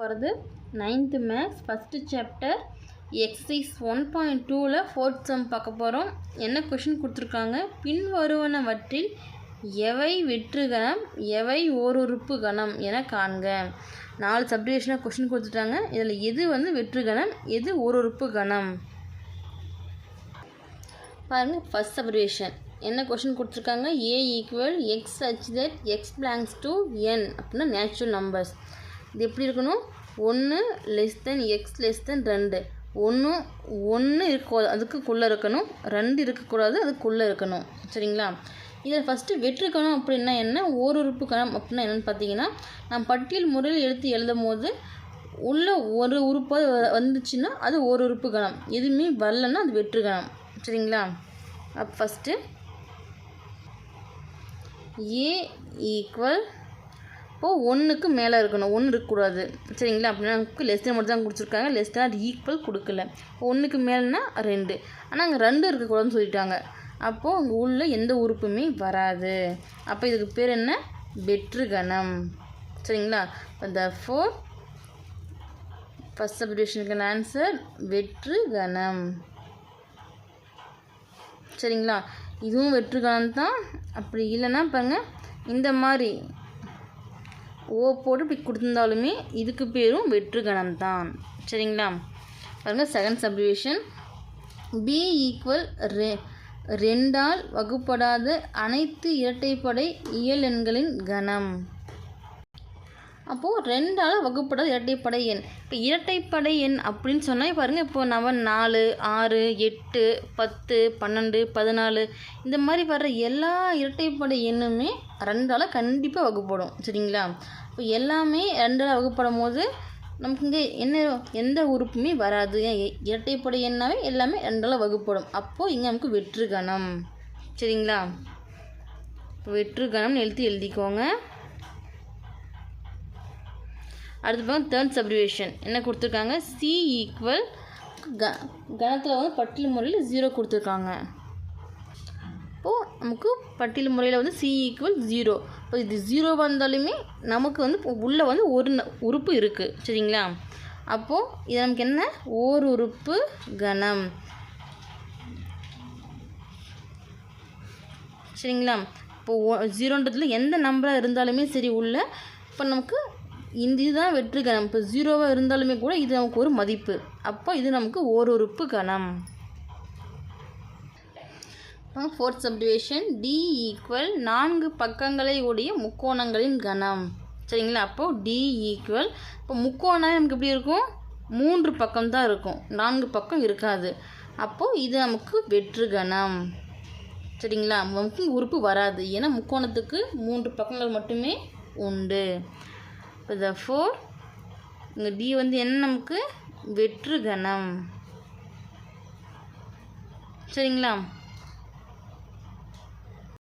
போகிறது ninth maths first chapter exercise one point டூவில் fourth sum பார்க்க போகிறோம் என்ன கொஷின் கொடுத்துருக்காங்க? பின்வருவனவற்றில் எவை வெற்று கணம் எவை ஓருறுப்பு கணம் என காண்க. நாலு சப்டிவிஷனாக கொஷின் கொடுத்துட்டாங்க. இதில் எது வந்து வெற்று கணம் எது ஓருறுப்பு கணம்? பாருங்கள் ஃபஸ்ட் சப்டிவிஷன் என்ன கொஷின் கொடுத்துருக்காங்க? A equal X such that X belongs to N அப்படின்னா நேச்சுரல் நம்பர்ஸ் இது எப்படி இருக்கணும்? ஒன்று less than X less than ரெண்டு. ஒன்று ஒன்று இருக்க அதுக்குள்ளே இருக்கணும். ரெண்டு இருக்கக்கூடாது அதுக்குள்ளே இருக்கணும். சரிங்களா? இதில் ஃபஸ்ட்டு வெற்று கணம் அப்படின்னா என்ன? ஓருறுப்பு கணம் அப்படின்னா என்னென்னு பார்த்தீங்கன்னா நான் பட்டியல் முறையில் எடுத்து எழுதும் போது உள்ள ஒரு உறுப்பாக வ- வந்துச்சுன்னா அது ஒரு உறுப்பு கணம் எதுவுமே வரலன்னா அது வெற்று கணம் சரிங்களா? அப்போ ஃபஸ்ட்டு ஏ ஈக்குவல் அப்போது ஒன்றுக்கு மேலே இருக்கணும். ஒன்று இருக்கக்கூடாது சரிங்களா? அப்படின்னா நமக்கு லெஸ் மட்டும் தான் கொடுத்துருக்காங்க. லெஸ் அது ஈக்குவல் கொடுக்கல. ஒன்றுக்கு மேலேனா ரெண்டு. ஆனால் அங்கே ரெண்டு இருக்கக்கூடாதுன்னு சொல்லிட்டாங்க. அப்போது அங்கே உள்ள எந்த உறுப்புமே வராது. அப்போ இதுக்கு பேர் என்ன? வெற்று கணம் சரிங்களா த ஃபோர் ஃபஸ்ட் சப்டிவிஷனுக்கான ஆன்சர் வெற்று கணம் சரிங்களா? இதுவும் வெற்று கணம் தான் அப்படி இல்லைன்னா பாருங்கள் இந்த மாதிரி ஓ போட்டு இப்படி கொடுத்துருந்தாலுமே இதுக்கு பேரும் வெற்று கணம் தான். சரிங்களா? பாருங்கள் செகண்ட் சப்டிவிஷன் பி ஈக்குவல் ரெ ரெண்டால் வகுப்படாத அனைத்து இரட்டைப்படை இயல் எண்களின் கணம். அப்போது ரெண்டால் வகுப்படாத இரட்டைப்படை எண். இப்போ இரட்டைப்படை எண் அப்படின்னு சொன்னால் பாருங்கள் இப்போ நம்ம நாலு ஆறு எட்டு பத்து பன்னெண்டு பதினாலு இந்த மாதிரி வர்ற எல்லா இரட்டைப்படை எண்ணுமே ரெண்டால் கண்டிப்பாக வகுப்படும். சரிங்களா? இப்போ எல்லாமே ரெண்டால் வகுப்படும் போது நமக்கு இங்கே என்ன எந்த உறுப்புமே வராது. ஏன்? இரட்டைப்படை எண்ணாவே எல்லாமே ரெண்டால் வகுப்படும். அப்போது இங்கே நமக்கு வெற்று கணம் சரிங்களா? இப்போ வெற்று கணம்னு எழுதி எழுதிக்கோங்க. அடுத்து பார்க்க தேர்ட் சப்ரிவேஷன் என்ன கொடுத்துருக்காங்க? சி ஈக்குவல் க கணத்தில் வந்து பட்டியல் முறையில் ஜீரோ கொடுத்துருக்காங்க. இப்போது நமக்கு பட்டியல் முறையில் வந்து சி ஈக்குவல் ஜீரோ இப்போ இது ஜீரோ வந்தாலுமே நமக்கு வந்து உள்ளே வந்து ஒரு ந- உறுப்பு இருக்குது சரிங்களா? அப்போது இது நமக்கு என்ன? ஓர் உறுப்பு கணம். சரிங்களா? இப்போ ஜீரோன்றதுல எந்த நம்பராக இருந்தாலுமே சரி உள்ள இப்போ நமக்கு இதுதான் வெற்று கணம். இப்போ ஜீரோவாக இருந்தாலுமே கூட இது நமக்கு ஒரு மதிப்பு. அப்போ இது நமக்கு ஒரு உறுப்பு கணம் ஃபோர்த் சப்டிவேஷன் டி ஈக்குவல் நான்கு பக்கங்களை உடைய முக்கோணங்களின் கணம். சரிங்களா? அப்போது டி ஈக்குவல் இப்போ முக்கோணம் நமக்கு எப்படி இருக்கும்? மூன்று பக்கம் தான் இருக்கும். நான்கு பக்கம் இருக்காது. அப்போது இது நமக்கு வெற்று கணம். சரிங்களா? நமக்கு உறுப்பு வராது. ஏன்னா முக்கோணத்துக்கு மூன்று பக்கங்கள் மட்டுமே உண்டு. இப்போ த ஃபோர் இங்கே டி வந்து என்ன நமக்கு? வெற்று கணம். சரிங்களா?